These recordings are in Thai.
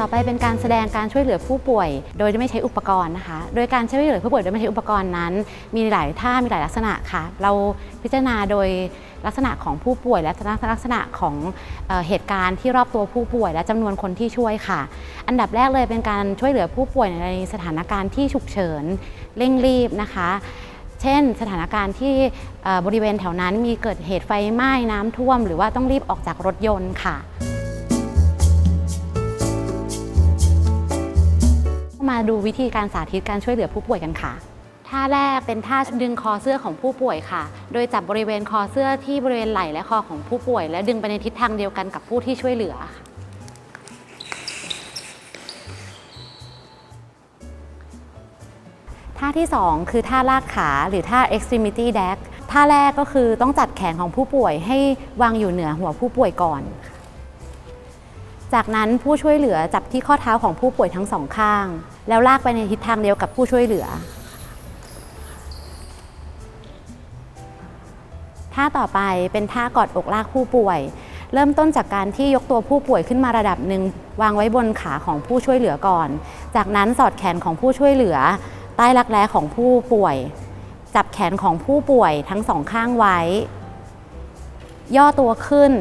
ต่อไปเป็นการแสดงการช่วยเหลือผู้ป่วย โดยไม่ใช้อุปกรณ์นะคะ โดยการช่วยเหลือผู้ป่วยโดยไม่ใช้อุปกรณ์นั้น มีหลายท่ามีหลายลักษณะค่ะ เราพิจารณาโดยลักษณะของผู้ป่วย และลักษณะของเอเหตุการณ์ที่รอบตัวผู้ป่วย และจำนวนคนที่ช่วยค่ะ อันดับแรกเลยเป็นการช่วยเหลือผู้ป่วยในสถานการณ์ที่ฉุกเฉินเร่งรีบนะคะ เช่น สถานการณ์ที่บริเวณแถวนั้นมีเกิดเหตุไฟไหม้น้ำท่วม หรือว่าต้องรีบออกจากรถยนต์ค่ะ ดูวิธีการสาธิตการช่วยเหลือผู้ป่วยกันค่ะ ท่าแรกเป็นท่าดึงคอเสื้อของผู้ป่วยค่ะ โดยจับบริเวณคอเสื้อที่บริเวณไหล่และคอของผู้ป่วย และดึงไปในทิศทางเดียวกันกับผู้ที่ช่วยเหลือค่ะท่าที่ 2 คือท่าลากขาหรือท่า extremity dash ท่าแรกก็คือต้องจัดแขนของผู้ป่วยให้วางอยู่เหนือหัวผู้ป่วยก่อน จากนั้นผู้ช่วยเหลือจับที่ข้อเท้าของผู้ป่วยทั้งสองข้าง แล้วลากไปในทิศทางเดียวกับผู้ช่วยเหลือ ท่าต่อไปเป็นท่ากอดอกลากผู้ป่วย เริ่มต้นจากการที่ยกตัวผู้ป่วยขึ้นมาระดับหนึ่งวางไว้บนขาของผู้ช่วยเหลือก่อน จากนั้นสอดแขนของผู้ช่วยเหลือ ใต้รักแร้ของผู้ป่วย จับแขนของผู้ป่วยทั้งสองข้างไว้ ย่อตัวขึ้น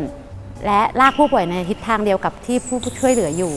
และลากผู้ป่วยในทิศทางเดียวกับที่ผู้ช่วยเหลืออยู่